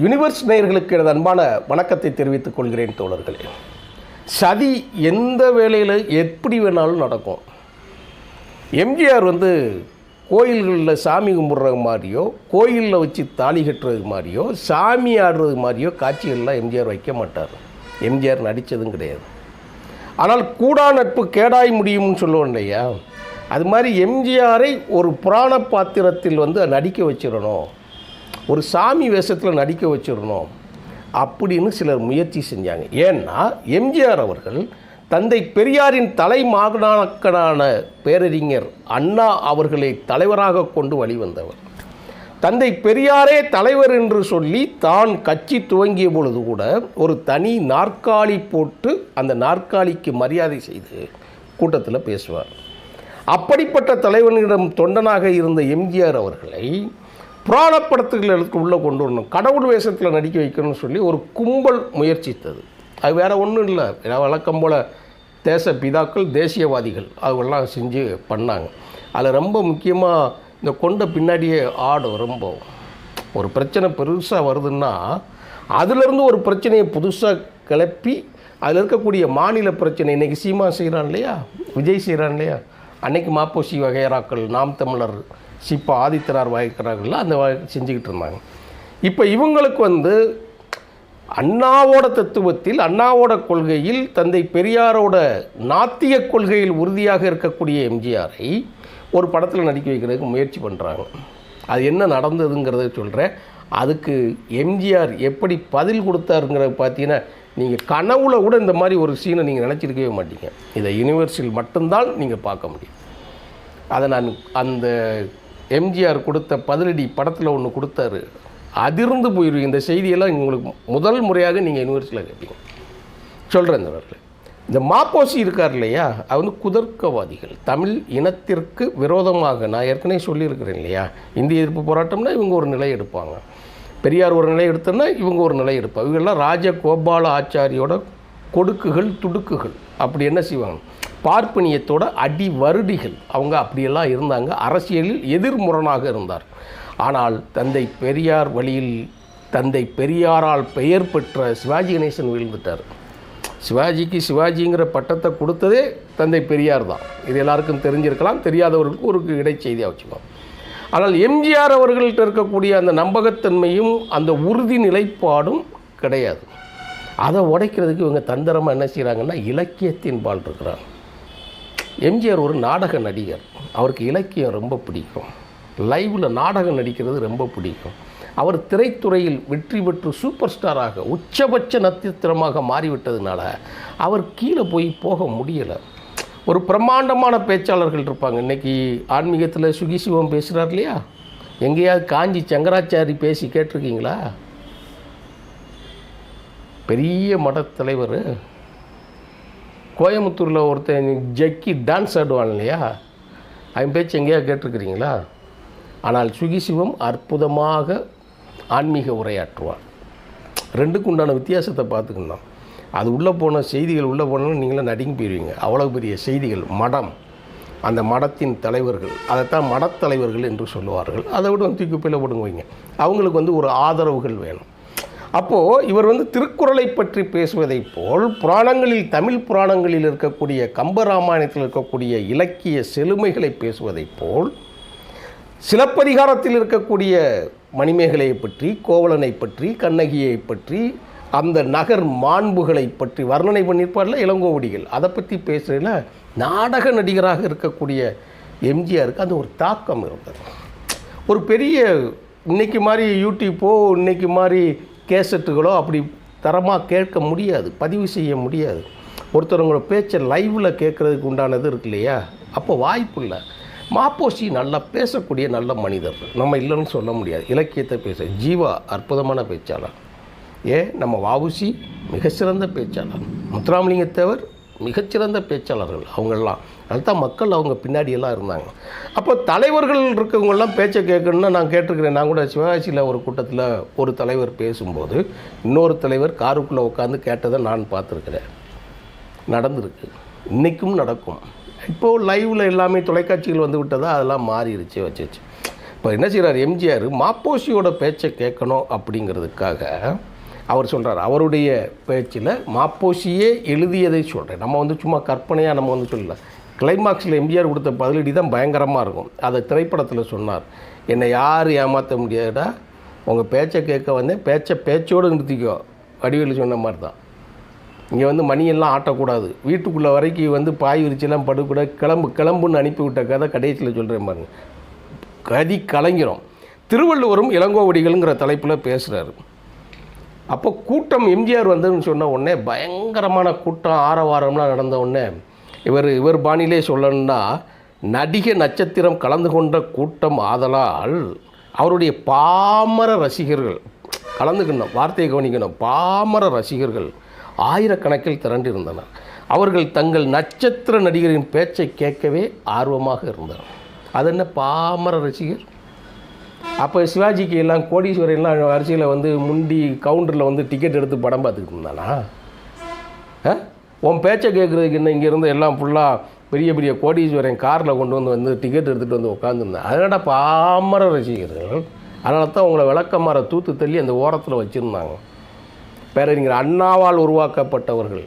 Universe நேயர்களுக்கு எனது அன்பான வணக்கத்தை தெரிவித்துக் கொள்கிறேன் தோழர்களே. சதி எந்த வேலையில் எப்படி வேணாலும் நடக்கும். எம்ஜிஆர் வந்து கோயில்களில் சாமி கும்பிட்றது மாதிரியோ கோயிலில் வச்சு தாலி கட்டுறது மாதிரியோ சாமி ஆடுறது மாதிரியோ காட்சிகள்லாம் எம்ஜிஆர் வைக்க மாட்டார். எம்ஜிஆர் நடித்ததும் கிடையாது. ஆனால் கூடா நட்பு கேடாய் முடியும்னு சொல்லுவோம் இல்லையா? அது மாதிரி எம்ஜிஆரை ஒரு புராண பாத்திரத்தில் வந்து நடிக்க வச்சிடணும். ஒரு சாமி வேஷத்தில் நடிக்க வச்சிடணும் அப்படின்னு சிலர் முயற்சி செஞ்சாங்க. ஏன்னா எம்ஜிஆர் அவர்கள் தந்தை பெரியாரின் தலை தலைமாகனாக்கனான பேரறிஞர் அண்ணா அவர்களை தலைவராக கொண்டு வழிவந்தவர். தந்தை பெரியாரே தலைவர் என்று சொல்லி தான் கட்சி துவங்கிய பொழுது கூட ஒரு தனி நாற்காலி போட்டு அந்த நாற்காலிக்கு மரியாதை செய்து கூட்டத்தில் பேசுவார். அப்படிப்பட்ட தலைவனிடம் தொண்டனாக இருந்த எம்ஜிஆர் அவர்களை புராணப்படத்துகள் படத்துகளுக்கு உள்ளே கொண்டு வரணும். கடவுள் வேஷத்தில் நடிக்க வைக்கணும்னு சொல்லி ஒரு கும்பல் முயற்சித்தது. அது வேறு ஒன்றும் இல்லை. வழக்கம் போல் தேச பிதாக்கள் தேசியவாதிகள் அவங்களாம் செஞ்சு பண்ணாங்க. அதில் ரொம்ப முக்கியமாக இந்த கொண்ட பின்னாடியே ஆடும் ரொம்ப ஒரு பிரச்சனை பெருசாக வருதுன்னா அதுலேருந்து ஒரு பிரச்சனையை புதுசாக கிளப்பி அதில் இருக்கக்கூடிய மாநில பிரச்சனை இன்றைக்கி சீமா செய்கிறான் இல்லையா? விஜய் செய்கிறான் இல்லையா? அன்னைக்கு மாப்போசி வகையராக்கள் நாம் தமிழர் சிப்பா ஆதித்தனார் வகைக்கிறார்கள் அந்த வாய் செஞ்சுக்கிட்டு இருந்தாங்க. இப்போ இவங்களுக்கு வந்து அண்ணாவோட தத்துவத்தில் அண்ணாவோட கொள்கையில் தந்தை பெரியாரோட நாத்திய கொள்கையில் உறுதியாக இருக்கக்கூடிய எம்ஜிஆரை ஒரு படத்தில் நடிக்க வைக்கிறதுக்கு முயற்சி பண்ணுறாங்க அது என்ன நடந்ததுங்கிறத சொல்கிறேன் அதுக்கு எம்ஜிஆர் எப்படி பதில் கொடுத்தாருங்கிறத பார்த்தீங்கன்னா நீங்கள் கனவுல கூட இந்த மாதிரி ஒரு சீனை நீங்கள் நினச்சிருக்கவே மாட்டீங்க. இதை யூனிவர்ஸில் மட்டும்தான் நீங்கள் பார்க்க முடியும். அதை நான் அந்த எம்ஜிஆர் கொடுத்த பதிலடி படத்தில் ஒன்று கொடுத்தாரு. அதிர்ந்து போயிடுவீங்க இந்த செய்தியெல்லாம் உங்களுக்கு முதல் முறையாக நீங்கள் யூனிவர்சிட்டியில் கேட்பீங்க. சொல்கிறேன் இந்த வரல இந்த மாப்போசி இருக்கார் இல்லையா? அது வந்து குதர்க்கவாதிகள். தமிழ் இனத்திற்கு விரோதமாக நான் ஏற்கனவே சொல்லியிருக்கிறேன் இல்லையா? இந்திய எதிர்ப்பு போராட்டம்னா இவங்க ஒரு நிலை எடுப்பாங்க. பெரியார் ஒரு நிலை எடுத்தோன்னா இவங்க ஒரு நிலை எடுப்பாங்க. இவங்கெல்லாம் ராஜகோபால ஆச்சாரியோட கொடுக்குகள் துடுக்குகள். அப்படி என்ன செய்வாங்க? பார்ப்பனியத்தோட அடி வருடிகள். அவங்க அப்படியெல்லாம் இருந்தாங்க. அரசியலில் எதிர்முரணாக இருந்தார். ஆனால் தந்தை பெரியார் வழியில் தந்தை பெரியாரால் பெயர் பெற்ற சிவாஜி கணேசன் விழுந்துட்டார். சிவாஜிக்கு சிவாஜிங்கிற பட்டத்தை கொடுத்ததே தந்தை பெரியார் தான். இது எல்லாருக்கும் தெரிஞ்சிருக்கலாம். தெரியாதவர்களுக்கு ஒரு இடைச்செய்தியாக வச்சுக்கோம் ஆனால் எம்ஜிஆர் அவர்கள்ட்ட இருக்கக்கூடிய அந்த நம்பகத்தன்மையும் அந்த உறுதி நிலைப்பாடும் கிடையாது. அதை உடைக்கிறதுக்கு இவங்க தந்திரமாக என்ன செய்கிறாங்கன்னா இலக்கியத்தின் பால் இருக்கிறாங்க. எம்ஜிஆர் ஒரு நாடக நடிகர். அவருக்கு இலக்கியம் ரொம்ப பிடிக்கும். லைவில் நாடகம் நடிக்கிறது ரொம்ப பிடிக்கும். அவர் திரைத்துறையில் வெற்றி பெற்று சூப்பர் ஸ்டாராக உச்சபட்ச நட்சத்திரமாக மாறிவிட்டதுனால அவர் கீழே போய் போக முடியலை. ஒரு பிரம்மாண்டமான பேச்சாளர்கள் இருப்பாங்க. இன்றைக்கி ஆன்மீகத்தில் சுகி சிவம் பேசுகிறார் இல்லையா? எங்கேயாவது காஞ்சி சங்கராச்சாரி பேசி கேட்டிருக்கீங்களா? பெரிய மடத்தலைவர் கோயம்புத்தூரில் ஒருத்தன் ஜக்கி டான்ஸ் ஆடுவான் இல்லையா? அவன் பேச்சு எங்கேயா கேட்டிருக்கிறீங்களா? ஆனால் சுகி சிவம் அற்புதமாக ஆன்மீக உரையாற்றுவான். ரெண்டுக்கு உண்டான வித்தியாசத்தை பார்த்துக்கணும். அது உள்ளே போன செய்திகள் உள்ளே போனோன்னு நீங்களும் நடுங்கி போயிடுவீங்க அவ்வளோ பெரிய செய்திகள் மடம். அந்த மடத்தின் தலைவர்கள் அதைத்தான் மடத்தலைவர்கள் என்று சொல்லுவார்கள். அதை விட வந்து தூக்கி போயில போடுங்க வைங்க அவங்களுக்கு வந்து ஒரு ஆதரவுகள் வேணும். அப்போது இவர் வந்து திருக்குறளை பற்றி பேசுவதைப் போல் புராணங்களில் தமிழ் புராணங்களில் இருக்கக்கூடிய கம்பராமாயணத்தில் இருக்கக்கூடிய இலக்கிய செழுமைகளை பேசுவதைப் போல் சிலப்பதிகாரத்தில் இருக்கக்கூடிய மணிமேகலையை பற்றி கோவலனை பற்றி கண்ணகியை பற்றி அந்த நகர் மாண்புகளை பற்றி வர்ணனை பண்ணியிருப்பார்ல இளங்கோவடிகள். அதை பற்றி பேசுகிறதுல நாடக நடிகராக இருக்கக்கூடிய எம்ஜிஆருக்கு அந்த ஒரு தாக்கம் இருந்தது. ஒரு பெரிய இன்னைக்கு மாதிரி யூடியூப்போ இன்னைக்கு மாதிரி கேசட்டுகளோ அப்படி தரமாக கேட்க முடியாது பதிவு செய்ய முடியாது. ஒருத்தவங்களோட பேச்சை லைவில் கேட்குறதுக்கு உண்டானது இருக்கு இல்லையா? அப்போ வாய்ப்பு இல்லை. மாப்போசி நல்லா பேசக்கூடிய நல்ல மனிதர். நம்ம இல்லைன்னு சொல்ல முடியாது. இலக்கியத்தை பேச. ஜீவா அற்புதமான பேச்சாளர். ஏன் நம்ம வாவுசி மிகச்சிறந்த பேச்சாளர். முத்துராமலிங்கத்தேவர் மிகச்சிறந்த பேச்சாளர்கள் அவங்கெல்லாம் அதுதான் மக்கள் அவங்க பின்னாடியெல்லாம் இருந்தாங்க. அப்போ தலைவர்கள் இருக்கவங்கெல்லாம் பேச்சை கேட்கணும்னா நான் கேட்டிருக்கிறேன். நான் கூட சிவகாசியில் ஒரு கூட்டத்தில் ஒரு தலைவர் பேசும்போது இன்னொரு தலைவர் காருக்குள்ளே உட்காந்து கேட்டதை நான் பார்த்துருக்குறேன். நடந்திருக்கு. இன்றைக்கும் நடக்கும். இப்போது லைவில் எல்லாமே தொலைக்காட்சிகள் வந்து விட்டதா? அதெல்லாம் மாறிடுச்சு வச்சுச்சு. இப்போ என்ன செய்கிறார் எம்ஜிஆர் மாப்போசியோட பேச்சை கேட்கணும் அப்படிங்கிறதுக்காக அவர் சொல்கிறார் அவருடைய பேச்சில் மாப்போசியே எழுதியதை சொல்கிறேன் நம்ம வந்து சும்மா கற்பனையாக நம்ம வந்து சொல்லல. கிளைமாக்ஸில் எம்ஜிஆர் கொடுத்த பதிலடி தான் பயங்கரமாக இருக்கும். அதை திரைப்படத்தில் சொன்னார். என்னை யார் ஏமாற்ற முடியாதா உங்கள் பேச்சை கேட்க வந்தேன். பேச்சை பேச்சோடு நிறுத்திக்கோ. வடிவேலு சொன்ன மாதிரி தான் இங்கே வந்து மணியெல்லாம் ஆட்டக்கூடாது. வீட்டுக்குள்ளே வரைக்கும் வந்து பாய் விரிச்செல்லாம் படுக்கூடாது கிளம்பு கிளம்புன்னு அனுப்பிவிட்ட கதை கடைசியில் சொல்கிறேன் பாருங்க. கதி கலைஞரும் திருவள்ளுவரும் இளங்கோவடிகள்ங்கிற தலைப்பில் பேசுகிறாரு அப்போ கூட்டம் எம்ஜிஆர் வந்ததுன்னு சொன்ன உடனே பயங்கரமான கூட்டம் ஆரவாரம்லாம் நடந்த உடனே இவர் இவர் பாணியிலே சொல்லணும்னா நடிக நட்சத்திரம் கலந்து கொண்ட கூட்டம் ஆதலால் அவருடைய பாமர ரசிகர்கள் கலந்துக்கணும் வார்த்தையை கவனிக்கணும் பாமர ரசிகர்கள் ஆயிரக்கணக்கில் திரண்டிருந்தனர். அவர்கள் தங்கள் நட்சத்திர நடிகரின் பேச்சை கேட்கவே ஆர்வமாக இருந்தனர். அது என்ன பாமர ரசிகர்? அப்போ சிவாஜிக்கு எல்லாம் கோடீஸ்வரன்லாம் வரிசையில் வந்து முண்டி கவுண்டரில் வந்து டிக்கெட் எடுத்து படம் பார்த்துக்கிட்டு இருந்தானா? ஆ? உன் பேச்சை கேட்குறதுக்கு என்ன இங்கேருந்து எல்லாம் ஃபுல்லாக பெரிய பெரிய கோடீஸ்வரன் காரில் கொண்டு வந்து வந்து டிக்கெட் எடுத்துகிட்டு வந்து உட்காந்துருந்தேன் அதனால பாமர ரசிகர்கள்? அதனால தான் உங்களை விளக்கமாற தூத்து தள்ளி அந்த ஓரத்தில் வச்சுருந்தாங்க. பேரறிஞர் அண்ணாவால் உருவாக்கப்பட்டவர்கள்.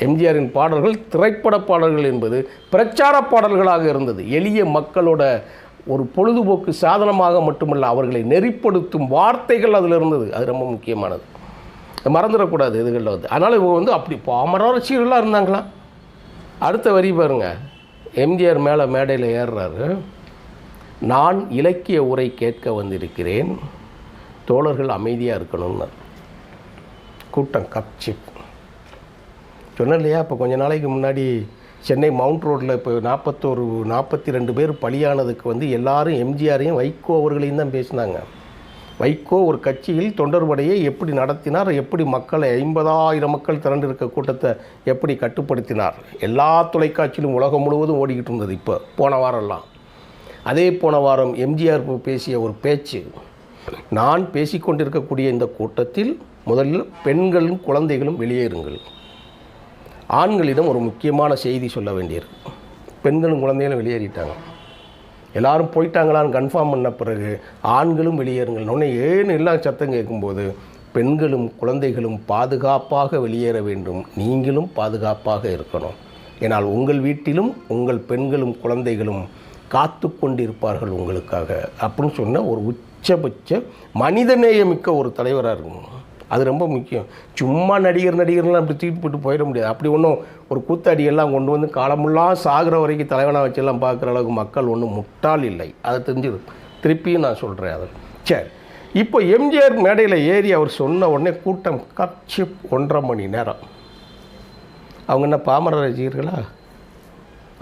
எம்ஜிஆரின் பாடல்கள் திரைப்பட பாடல்கள் என்பது பிரச்சார பாடல்களாக இருந்தது. எளிய மக்களோட ஒரு பொழுதுபோக்கு சாதனமாக மட்டுமல்ல அவர்களை நெறிப்படுத்தும் வார்த்தைகள் அதில் இருந்தது. அது ரொம்ப முக்கியமானது. மறந்துடக்கூடாது இதுகளில் வந்து. அதனால் இவங்க வந்து அப்படி பாமர ரசிகர்களாக இருந்தாங்களா அடுத்த வரி பாருங்க. எம்ஜிஆர் மேலே மேடையில் ஏறுறாரு. நான் இலக்கிய உரை கேட்க வந்திருக்கிறேன். தோழர்கள் அமைதியாக இருக்கணும்னு கூட்டம் கப்சிப். சொன்னேன் இல்லையா? இப்போ கொஞ்ச நாளைக்கு முன்னாடி சென்னை மவுண்ட் ரோட்டில் இப்போ நாற்பத்தோரு நாற்பத்தி ரெண்டு பேர் பலியானதுக்கு வந்து எல்லாரும் எம்ஜிஆரையும் வைகோ அவர்களையும் தான் பேசினாங்க. வைகோ ஒரு கட்சியில் தொண்டர்படையை எப்படி நடத்தினார் எப்படி மக்களை ஐம்பதாயிரம் மக்கள் திரண்டிருக்க கூட்டத்தை எப்படி கட்டுப்படுத்தினார்? எல்லா தொலைக்காட்சியிலும் உலகம் முழுவதும் ஓடிக்கிட்டு இருந்தது இப்போ போன வாரம்லாம். அதே போன வாரம் எம்ஜிஆர் பேசிய ஒரு பேச்சு நான் பேசிக்கொண்டிருக்கக்கூடிய இந்த கூட்டத்தில் முதலில் பெண்களும் குழந்தைகளும் வெளியேறுங்கள். ஆண்களிடம் ஒரு முக்கியமான செய்தி சொல்ல வேண்டியிருக்கு பெண்களும் குழந்தைகளும் வெளியேறிட்டாங்க. எல்லாரும் போயிட்டாங்களான்னு கன்ஃபார்ம் பண்ண பிறகு ஆண்களும் வெளியேறுங்கள். உடனே ஏன்னு எல்லா சத்தம் கேட்கும்போது பெண்களும் குழந்தைகளும் பாதுகாப்பாக வெளியேற வேண்டும். நீங்களும் பாதுகாப்பாக இருக்கணும். ஏனால் உங்கள் வீட்டிலும் உங்கள் பெண்களும் குழந்தைகளும் காத்து கொண்டிருப்பார்கள் உங்களுக்காக. அப்படின்னு சொன்ன ஒரு உச்சபட்ச மனிதநேயமிக்க ஒரு தலைவராக இருக்கணும் அது ரொம்ப முக்கியம். சும்மா நடிகர் நடிகர்லாம் அப்படி தூக்கிட்டு போட்டு போயிட முடியாது. அப்படி ஒன்றும் ஒரு கூத்தாடியெல்லாம் கொண்டு வந்து காலமெல்லாம் சாகிற வரைக்கும் தலைவனாக வச்செல்லாம் பார்க்குற அளவுக்கு மக்கள் ஒன்றும் முட்டாள் இல்லை. அதை தெரிஞ்சு திருப்பியும் நான் சொல்கிறேன் அது. சரி. இப்போ எம்ஜிஆர் மேடையில் ஏறி அவர் சொன்ன உடனே கூட்டம் கப்சி ஒன்றரை மணி நேரம். அவங்க என்ன பாமர ரசிகர்களா?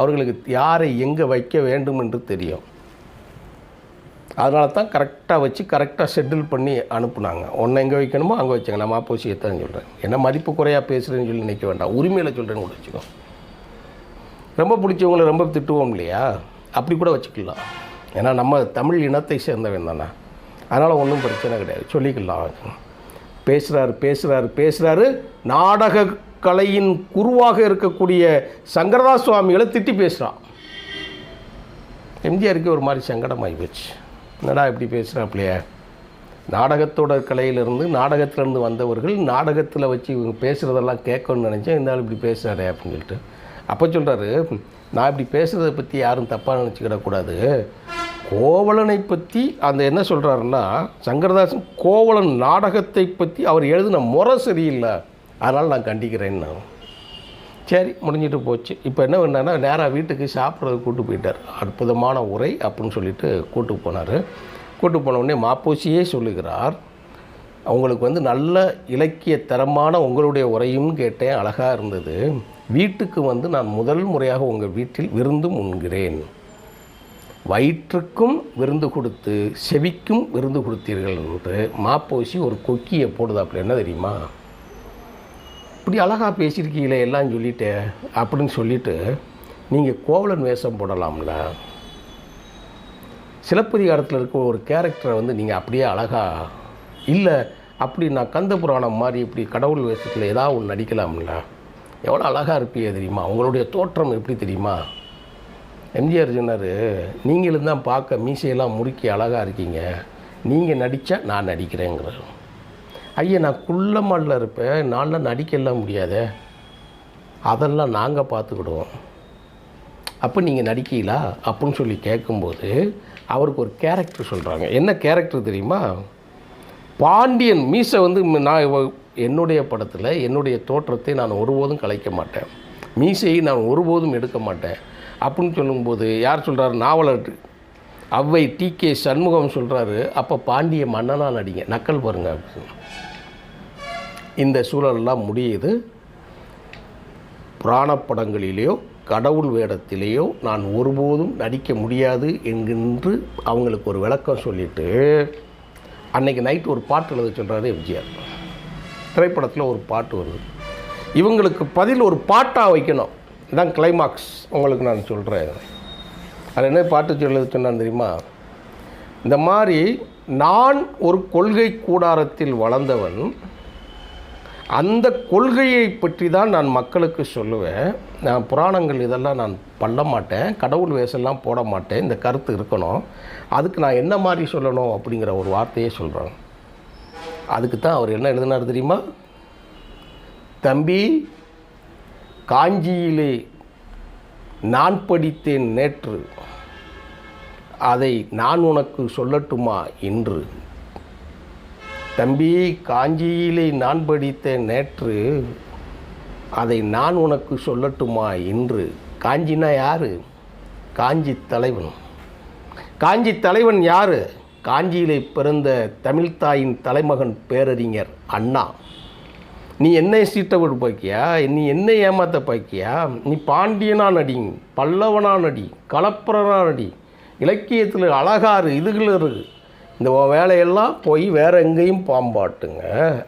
அவர்களுக்கு யாரை எங்கே வைக்க வேண்டும் என்று தெரியும். அதனால தான் கரெக்டாக வச்சு கரெக்டாக ஷெட்யூல் பண்ணி அனுப்புனாங்க. ஒன்றை எங்கே வைக்கணுமோ அங்கே வச்சுங்க நம்ம மாப்போசியத்தான் சொல்கிறேன் என்ன மதிப்பு குறையாக பேசுகிறேன்னு சொல்லி நினைக்க வேண்டாம். உரிமையில் சொல்கிறேன்னு கூட வச்சுக்கோ ரொம்ப பிடிச்சவங்கள ரொம்ப திட்டுவோம் இல்லையா? அப்படி கூட வச்சுக்கலாம். ஏன்னா நம்ம தமிழ் இனத்தை சேர்ந்தவன் தானே. அதனால் ஒன்றும் பிரச்சனை கிடையாது. சொல்லிக்கலாம். பேசுகிறாரு பேசுகிறாரு பேசுகிறாரு நாடக கலையின் குருவாக இருக்கக்கூடிய சங்கரதாஸ் சுவாமிகளை திட்டி பேசுகிறான் எம்ஜிஆருக்கு ஒரு மாதிரி சங்கடமாகி போச்சு. என்னடா இப்படி பேசுகிறாப்பிலையே நாடகத்தோட கலையிலிருந்து நாடகத்திலேருந்து வந்தவர்கள் நாடகத்தில் வச்சு இவங்க பேசுகிறதெல்லாம் கேட்கணும்னு நினச்சேன். இருந்தாலும் இப்படி பேசுகிறாரே அப்படின்னு சொல்லிட்டு. அப்போ சொல்கிறாரு நான் இப்படி பேசுகிறத பற்றி யாரும் தப்பாக நினச்சிக்கிடக்கூடாது கோவலனை பற்றி அந்த என்ன சொல்கிறாருன்னா சங்கரதாசன் கோவலன் நாடகத்தை பற்றி அவர் எழுதின முறை சரியில்லை. அதனால் நான் கண்டிக்கிறேன்னு சரி முடிஞ்சிட்டு போச்சு. இப்போ என்ன பண்ணான்னா நேராக வீட்டுக்கு சாப்பிட்றது கூட்டு போயிட்டார். அற்புதமான உரை அப்படின்னு சொல்லிட்டு கூட்டு போனார். கூட்டு போன உடனே மாப்போசியே சொல்லுகிறார் அவங்களுக்கு வந்து நல்ல இலக்கிய தரமான உங்களுடைய உரையும் கேட்டேன் அழகாக இருந்தது. வீட்டுக்கு வந்து நான் முதல் முறையாக உங்கள் வீட்டில் விருந்து உண்கிறேன் வயிற்றுக்கும் விருந்து கொடுத்து செவிக்கும் விருந்து கொடுத்தீர்கள் என்று மாப்போசி ஒரு கொக்கியை போடுதாப்புல. என்ன தெரியுமா? இப்படி அழகாக பேசியிருக்கீங்களே எல்லாம் சொல்லிட்டு அப்படின்னு சொல்லிட்டு நீங்கள் கோவலன் வேஷம் போடலாம்ல. சிலப்பதிகாரத்தில் இருக்க ஒரு கேரக்டரை வந்து நீங்கள் அப்படியே அழகாக இல்லை அப்படி நான் கந்த புராணம் மாதிரி இப்படி கடவுள் வேஷத்தில் ஏதாவது ஒன்று நடிக்கலாம்ல. எவ்வளோ அழகாக இருப்பீங்க தெரியுமா? உங்களுடைய தோற்றம் எப்படி தெரியுமா? எம்ஜிஆர் சொன்னார் நீங்களும் தான் பார்க்க மீசையெல்லாம் முறுக்கி அழகாக இருக்கீங்க. நீங்கள் நடித்தா நான் நடிக்கிறேங்கிறேன் ஐயா நான் குள்ளமல்ல இருப்பேன். நான்லாம் நடிக்கலாம் முடியாதே. அதெல்லாம் நாங்கள் பார்த்துக்கிடுவோம். அப்போ நீங்கள் நடிக்கீங்களா? அப்படின்னு சொல்லி கேட்கும்போது அவருக்கு ஒரு கேரக்டர் சொல்கிறாங்க என்ன கேரக்டர் தெரியுமா? பாண்டியன் மீசை வந்து நான் என்னுடைய படத்தில் என்னுடைய தோற்றத்தை நான் ஒருபோதும் கலைக்க மாட்டேன். மீசையை நான் ஒருபோதும் எடுக்க மாட்டேன். அப்படின்னு சொல்லும்போது யார் சொல்கிறார் நாவலர் அவ்வை டி கே சண்முகம் சொல்கிறாரு அப்போ பாண்டிய மன்னனாக நடிங்க. நக்கல் பாருங்க. அப்படின்னு இந்த சூழலெல்லாம் முடியுது. புராணப்படங்களிலேயோ கடவுள் வேடத்திலேயோ நான் ஒருபோதும் நடிக்க முடியாது என்கின்று அவங்களுக்கு ஒரு விளக்கம் சொல்லிட்டு அன்னைக்கு நைட் ஒரு பாட்டு எழுத சொல்கிறாரு எம்ஜிஆர். திரைப்படத்தில் ஒரு பாட்டு வருது. இவங்களுக்கு பதில் ஒரு பாட்டாக வைக்கணும். இதான் கிளைமாக்ஸ் உங்களுக்கு நான் சொல்கிறேன் அது என்ன பாட்டு சொல்ல சொன்னான் தெரியுமா? இந்த மாதிரி நான் ஒரு கொள்கை கூடாரத்தில் வளர்ந்தவன் அந்த கொள்கையை பற்றி தான் நான் மக்களுக்கு சொல்லுவேன். நான் புராணங்கள் இதெல்லாம் நான் பண்ண மாட்டேன். கடவுள் வேஷம்லாம் போட மாட்டேன். இந்த கருத்து இருக்கணும். அதுக்கு நான் என்ன மாதிரி சொல்லணும் அப்படிங்கிற ஒரு வார்த்தையே சொல்கிறேன் அதுக்கு தான் அவர் என்ன எழுதினார் தெரியுமா? தம்பி காஞ்சியிலே நான் படித்தேன் நேற்று. அதை நான் உனக்கு சொல்லட்டுமா இன்று? தம்பி காஞ்சியிலே நான் படித்தேன் நேற்று. அதை நான் உனக்கு சொல்லட்டுமா இன்று? காஞ்சினா யாரு? காஞ்சி தலைவன். காஞ்சி தலைவன் யாரு? காஞ்சியிலே பிறந்த தமிழ்தாயின் தலைமகன் பேரறிஞர் அண்ணா. நீ என்னை சீட்டை பாக்கியா? நீ என்னை ஏமாத்த பாக்கியா? நீ பாண்டியனா நடி பல்லவனா நடி கலப்பரனா நடி இலக்கியத்தில் அழகாரு இதுகள் இருக்கு இந்த வேலையெல்லாம் போய் வேற எங்கேயும் பாம்பாட்டுங்க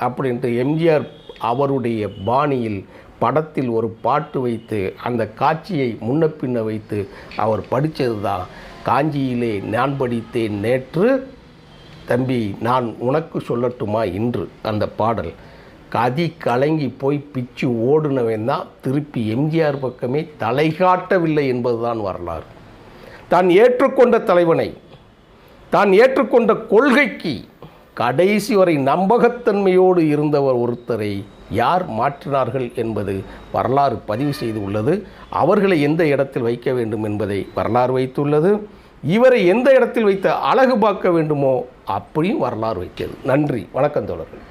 அப்படின்ட்டு எம்ஜிஆர் அவருடைய பாணியில் படத்தில் ஒரு பாட்டு வைத்து அந்த காட்சியை முன்ன பின்ன வைத்து அவர் படித்தது தான் காஞ்சியிலே நான் படித்தேன் நேற்று. தம்பி நான் உனக்கு சொல்லட்டுமா இன்று? அந்த பாடல். கதி கலங்கி போய் பிச்சு ஓடுனவன் தான் திருப்பி எம்ஜிஆர் பக்கமே தலை காட்டவில்லை என்பதுதான் வரலாறு. தான் ஏற்றுக்கொண்ட தலைவனை தான் ஏற்றுக்கொண்ட கொள்கைக்கு கடைசி வரை நம்பகத்தன்மையோடு இருந்தவர் ஒருத்தரை யார் மாற்றினார்கள் என்பது வரலாறு பதிவு செய்து உள்ளது அவர்களை எந்த இடத்தில் வைக்க வேண்டும் என்பதை வரலாறு வைத்துள்ளது. இவரை எந்த இடத்தில் வைத்து அழகு பார்க்க வேண்டுமோ அப்படியும் வரலாறு வைக்கிறது. நன்றி. வணக்கம் தோழர்கள்.